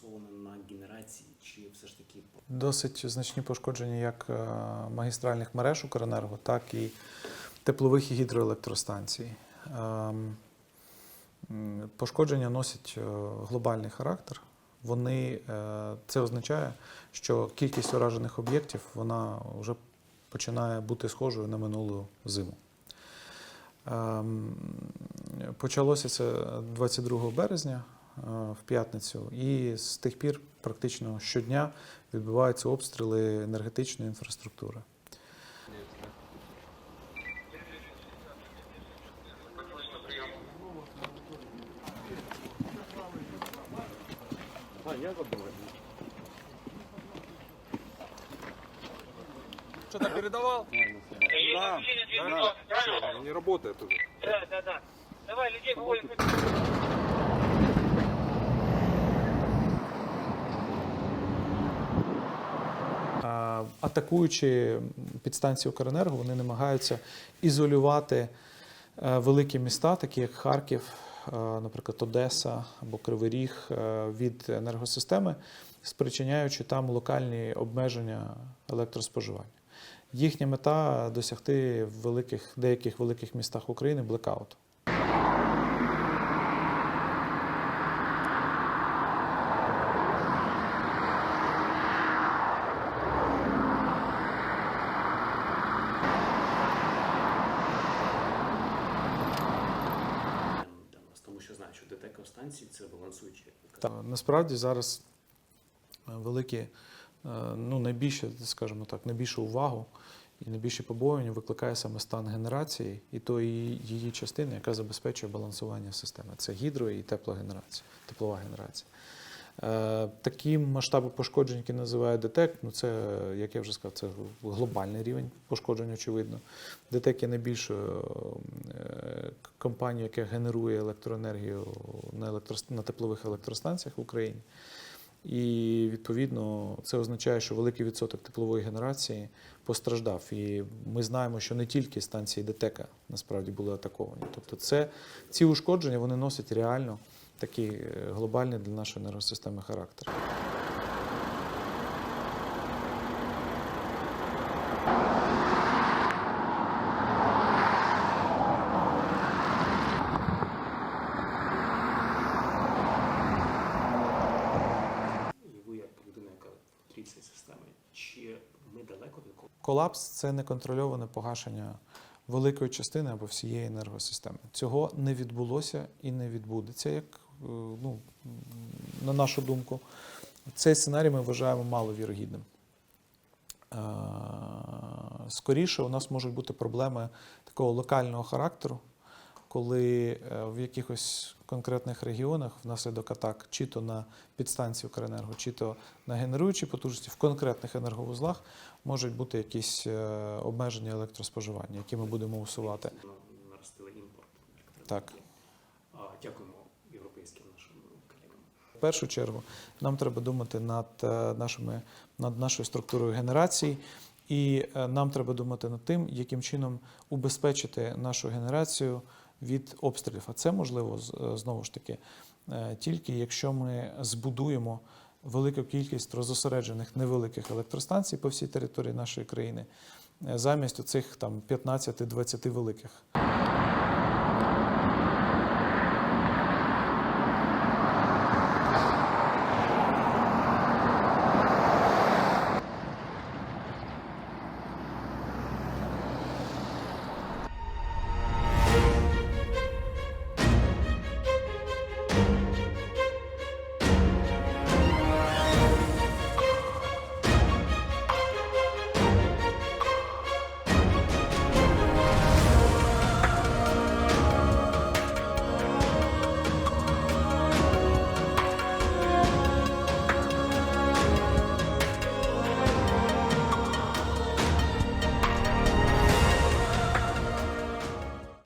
фокусовані на генерації, чи все ж таки Досить значні пошкодження як е, магістральних мереж Укренерго, так і теплових і гідроелектростанцій. Ем, Пошкодження носять е, глобальний характер. Вони, е, це означає, що кількість уражених об'єктів вона вже починає бути схожою на минулу зиму. Ем, Почалося це 22 березня в п'ятницю, і з тих пір практично щодня відбуваються обстріли енергетичної інфраструктури. Что-то передавал? Да, да, не работает уже. Да, да, да. Давай, людей выводим. А, Атакуючи підстанцію Укренерго, вони намагаються ізолювати е, великі міста, такі як Харків, е, наприклад, Одеса або Кривий Ріг е, від енергосистеми, спричиняючи там локальні обмеження електроспоживання. Їхня мета досягти в великих, деяких великих містах України блекауту. для нас, тому що знаю, станції це балансуючі. Так, насправді зараз е, великі, е, ну найбільше, скажімо так, найбільшу увагу і найбільше побоювання викликає саме стан генерації і тої її частини, яка забезпечує балансування системи. Це гідро і теплогенерація, теплова генерація. Е, Такі масштаби пошкоджень, які називають ДТЕК, ну це, як я вже сказав, це глобальний рівень пошкоджень, очевидно. ДТЕК є найбільшою е, компанією, яка генерує електроенергію на, електрост- на теплових електростанціях в Україні. І відповідно це означає, що великий відсоток теплової генерації постраждав. І ми знаємо, що не тільки станції ДТЕКа насправді були атаковані. Тобто, це ці ушкодження вони носять реально такий е, глобальний для нашої енергосистеми характер. Колапс це неконтрольоване погашення великої частини або всієї енергосистеми. Цього не відбулося і не відбудеться, як ну, на нашу думку. Цей сценарій ми вважаємо маловірогідним. Е, Скоріше у нас можуть бути проблеми такого локального характеру, коли е, в якихось конкретних регіонах внаслідок атак, чи то на підстанції Укренерго, чи то на генеруючі потужності в конкретних енерговузлах можуть бути якісь е, обмеження електроспоживання, які ми будемо усувати. Наростили імпорт Так. А, В першу чергу нам треба думати над е, нашими над нашою структурою генерації, і е, нам треба думати над тим, яким чином убезпечити нашу генерацію від обстрілів. А це можливо е, знову ж таки тільки якщо ми збудуємо велику кількість розосереджених невеликих електростанцій по всій території нашої країни, замість оцих там 15-20 великих.